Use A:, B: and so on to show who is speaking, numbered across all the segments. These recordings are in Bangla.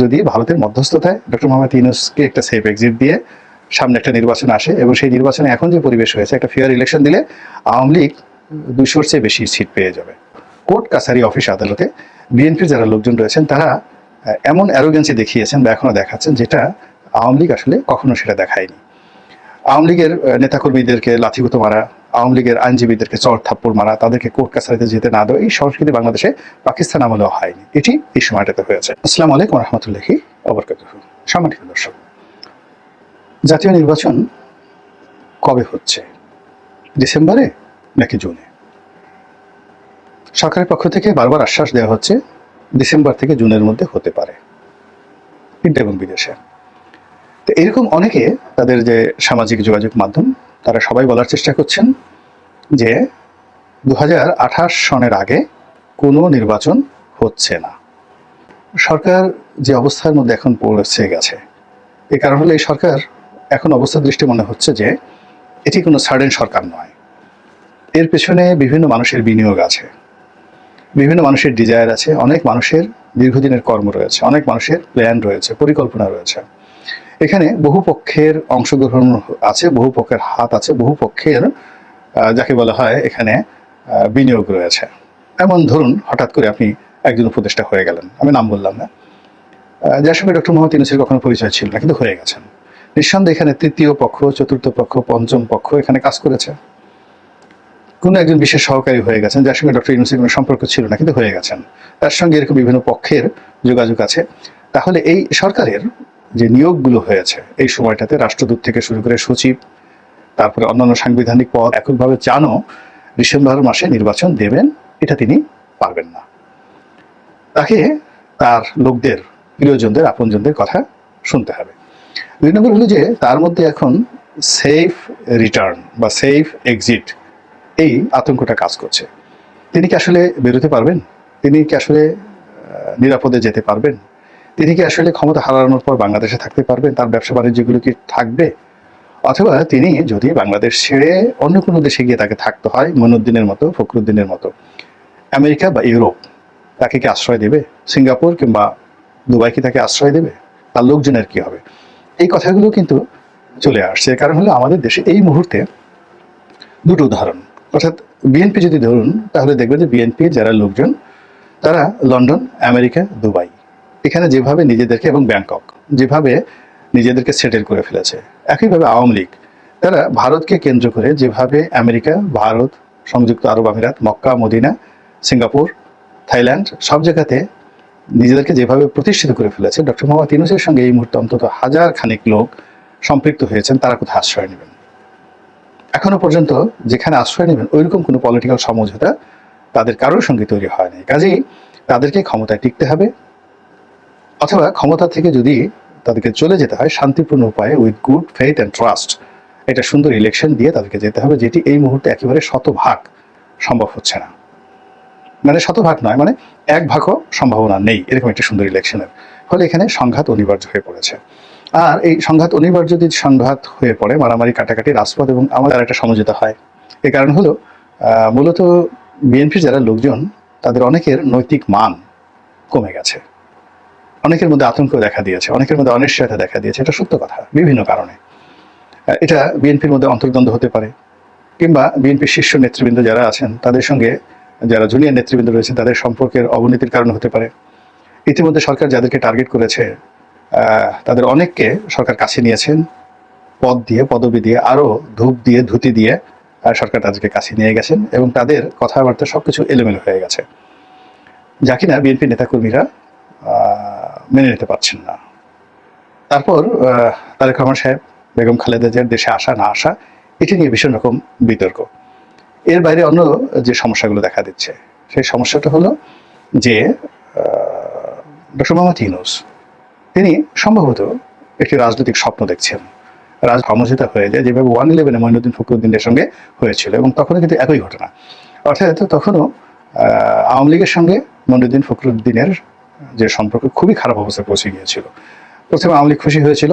A: যদি ভারতের মধ্যস্থতায় ডক্টর মোহাম্মদ ইউনুসকে একটা সেফ এক্সিট দিয়ে সামনে একটা নির্বাচন আসে এবং সেই নির্বাচনে এখন যে পরিবেশ হয়েছে, একটা ফেয়ার ইলেকশন দিলে আওয়ামী লীগ দুশোর চেয়ে বেশি সিট পেয়ে যাবে। কোর্ট, কাছারি অফিস আদালতে বিএনপির যারা লোকজন রয়েছেন, তারা এমন অ্যারোগেন্সি দেখিয়েছেন বা এখনও দেখাচ্ছেন যেটা আওয়ামী লীগ আসলে কখনো সেটা দেখায়নি। আওয়ামী লীগের নেতাকর্মীদেরকে লাথিগুতো মারা আওয়ামী লীগের আইনজীবীদেরকে চর থাপ্পড় মারা, তাদেরকে কোর্ট কাছারিতে যেতে না দেওয়া, এই সংস্কৃতি বাংলাদেশে পাকিস্তান আমলেও হয়নি। এটি এই সময়টাতে হয়েছে। আসসালামু আলাইকুম রহমতুল্লাহি অবরকাত দর্শক, জাতীয় নির্বাচন কবে হচ্ছে? ডিসেম্বরে নাকি জুনে? সরকারের পক্ষ থেকে বারবার আশ্বাস দেওয়া হচ্ছে ডিসেম্বর থেকে জুনের মধ্যে হতে পারে। ইন্ডিয়া এবং বিদেশে। তো এরকম অনেকে তাদের যে সামাজিক যোগাযোগ মাধ্যম তারা সবাই বলার চেষ্টা করছেন যে দু হাজার আঠাশ সনের আগে কোনো নির্বাচন হচ্ছে না। সরকার যে অবস্থার মধ্যে এখন পৌঁছে গেছে, এ কারণ হলো এই সরকার এখন অবস্থার দৃষ্টি মনে হচ্ছে যে এটি কোনো সার্ডেন সরকার নয়। এর পেছনে বিভিন্ন মানুষের বিনিয়োগ আছে, বিভিন্ন মানুষের ডিজায়ার আছে, অনেক মানুষের দীর্ঘদিনের কর্ম রয়েছে, অনেক মানুষের প্ল্যান রয়েছে, পরিকল্পনা রয়েছে। এখানে বহু পক্ষের অংশগ্রহণ আছে বহু পক্ষের হাত আছে বহু পক্ষের যাকে বলা হয় এখানে বিনিয়োগ রয়েছে। এমন ধরুন, হঠাৎ করে আপনি একজন উপদেষ্টা হয়ে গেলেন। আমি নাম বললাম না। যার সঙ্গে ডক্টর মোহাম্মদ ইউনুসের কখনো পরিচয় ছিল না, কিন্তু হয়ে গেছেন। নিঃসন্দেহে এখানে তৃতীয় পক্ষ, চতুর্থ পক্ষ, পঞ্চম পক্ষ এখানে কাজ করেছে। কোনো একজন বিশেষ সহকারী হয়ে গেছেন, যার সঙ্গে ডক্টর ইউনুসের কোনো সম্পর্ক ছিল না, কিন্তু হয়ে গেছেন। তার সঙ্গে এরকম বিভিন্ন পক্ষের যোগাযোগ আছে। তাহলে এই সরকারের যে নিয়োগগুলো হয়েছে, এই সময়টাতে রাষ্ট্রদূত থেকে শুরু করে সচিব, তারপরে অন্যান্য সাংবিধানিক পদ এককভাবে জানো, ডিসেম্বর মাসে নির্বাচন দেবেন, এটা তিনি পারবেন না। তাকে তার লোকদের, প্রিয়জনদের, আপনজনদের কথা শুনতে হবে। দুই নম্বর হলো যে, তার মধ্যে এখন সেফ রিটার্ন বা সেফ এক্সিট এই আতঙ্কটা কাজ করছে। তিনি কি আসলে বেরোতে পারবেন? তিনি কি আসলে নিরাপদে যেতে পারবেন? তিনি কি আসলে ক্ষমতা হারানোর পর বাংলাদেশে থাকতে পারবেন? তার ব্যবসা বাণিজ্যগুলো কি থাকবে? অথবা তিনি যদি বাংলাদেশ ছেড়ে অন্য কোনো দেশে গিয়ে তাকে থাকতে হয় মনুদ্দিনের মতো, ফখরুদ্দিনের মতো, আমেরিকা বা ইউরোপ, তাকে কি আশ্রয় দেবে? সিঙ্গাপুর কিংবা দুবাই কি তাকে আশ্রয় দেবে? তার লোকজনের কি হবে? এই কথাগুলো কিন্তু চলে আসছে। কারণ হলো আমাদের দেশে এই মুহূর্তে দুটো উদাহরণ। অর্থাৎ বিএনপি যদি ধরুন, তাহলে দেখবেন যে বিএনপির যারা লোকজন, তারা লন্ডন, আমেরিকা, দুবাই। এখানে যেভাবে নিজেদেরকে এবং ব্যাংকক যেভাবে নিজেদেরকে সেটেল করে ফেলেছে, একইভাবে আওয়ামী লীগ, তারা ভারতকে কেন্দ্র করে যেভাবে আমেরিকা, ভারত, সংযুক্ত আরব আমিরাত, মক্কা, মদিনা, সিঙ্গাপুর, থাইল্যান্ড সব জায়গাতে নিজেদেরকে যেভাবে প্রতিষ্ঠিত করে ফেলেছে, ডক্টর মোহাম্মদ ইউনুসের সঙ্গে এই মুহূর্তে অন্তত হাজার খানিক লোক সম্পৃক্ত হয়েছেন, তারা কোথায় আশ্রয় নেবেন? এখনও পর্যন্ত যেখানে আশ্রয় নেবেন, ওইরকম কোনো পলিটিক্যাল সমঝোতা তাদের কারোর সঙ্গে তৈরি হয়নি। কাজেই তাদেরকে ক্ষমতায় টিকতে হবে অথবা ক্ষমতা থেকে যদি তাদেরকে চলে যেতে হয়, শান্তিপূর্ণ উপায়ে with good faith and trust এটা সুন্দর ইলেকশন দিয়ে তাদেরকে যেতে হবে, যেটি এই মুহূর্তে একেবারে শতভাগ সম্ভব হচ্ছে না। মানে শতভাগ নয় মানে এক ভাগও সম্ভাবনা নেই, এরকম একটা সুন্দর ইলেকশনের ফলে এখানে সংঘাত অনিবার্য হয়ে পড়েছে। আর এই সংঘাত অনিবার্য যদি সংঘাত হয়ে পড়ে, মারামারি, কাটাকাটি, রাজপথ এবং আমাদের একটা সমঝোতা হয় এর কারণ হলো মূলত বিএনপির যারা লোকজন, তাদের অনেকের নৈতিক মান কমে গেছে। অনেকের মধ্যে আতঙ্ক দেখা দিয়েছে, অনেকের মধ্যে অনিশ্চয়তা দেখা দিয়েছে, এটা সত্য কথা, বিভিন্ন কারণে। এটা বিএনপির মধ্যে অন্তর্দ্বন্দ্ব হতে পারে, কিংবা বিএনপির শীর্ষ নেতৃবৃন্দ যারা আছেন, তাদের সঙ্গে যারা জুনিয়র নেতৃবৃন্দ রয়েছেন, তাদের সম্পর্কের অবনতির কারণে হতে পারে। ইতিমধ্যে সরকার যাদেরকে টার্গেট করেছে তাদের অনেককে সরকার কাছে নিয়েছেন, পদ দিয়ে, পদবি দিয়ে আরও ধূপ দিয়ে, ধুতি দিয়ে সরকার তাদেরকে কাছে নিয়ে গেছেন এবং তাদের কথাবার্তা সবকিছু এলোমেলো হয়ে গেছে। যা কিনা বিএনপি নেতাকর্মীরা মেনে নিতে পারছেন না। তারপর তারেক রহমান সাহেব, বেগম খালেদা জিয়ার দেশে আসা, না আসা, এটি নিয়ে ভীষণ রকম বিতর্ক। এর বাইরে অন্য যে সমস্যাগুলো দেখা দিচ্ছে, সেই সমস্যাটা হলো যে ডক্টর মোহাম্মদ ইউনুস, তিনি সম্ভবত একটি রাজনৈতিক স্বপ্ন দেখছেন। রাজ সমঝোতা হয়ে যায়, যেভাবে ওয়ান ইলেভেনে মঈনুদ্দিন ফখরুদ্দিনের সঙ্গে হয়েছিল, এবং তখনও কিন্তু একই ঘটনা। অর্থাৎ তখনও আওয়ামী লীগের সঙ্গে মঈনুদ্দিন ফখরুদ্দিনের যে সম্পর্ক খুবই খারাপ অবস্থায় পৌঁছে গিয়েছিল। প্রথমে আওয়ামী লীগ খুশি হয়েছিল।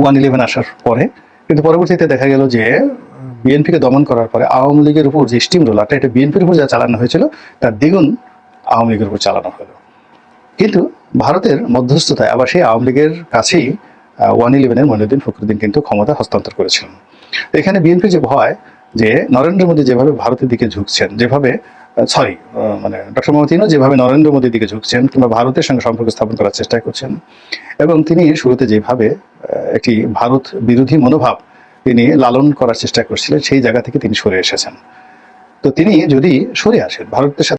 A: ওয়ান ইলেভেন আসার পরে, কিন্তু পরবর্তীতে দেখা গেল যে বিএনপিকে দমন করার পরে আওয়ামী লীগের উপর যে স্টিম রোলারটা এটা বিএনপির উপর যা চালানো হয়েছিল, তার দ্বিগুণ আওয়ামী লীগের উপর চালানো হলো। কিন্তু ভারতের মধ্যস্থতায় আবার সেই আওয়ামী লীগের কাছেই ওয়ান ইলেভেনের মইনুদ্দিন ফখরুদ্দিন কিন্তু ক্ষমতা হস্তান্তর করেছিলেন। এখানে বিএনপি যে ভয়, যে নরেন্দ্র মোদী যেভাবে ভারতের দিকে ঝুঁকছেন, যেভাবে সরি মানে ডক্টর মমতিনও যেভাবে নরেন্দ্র মোদীর দিকে ঝুঁকছেন কিংবা ভারতের সঙ্গে সম্পর্ক স্থাপন করার চেষ্টা করছেন, এবং তিনি শুরুতে যেভাবে একটি ভারত বিরোধী মনোভাব তিনি লালন করার চেষ্টা করছিলেন, সেই জায়গা থেকে তিনি সরে এসেছেন। তো তিনি যদি সরে আসেন, ভারতের সাথে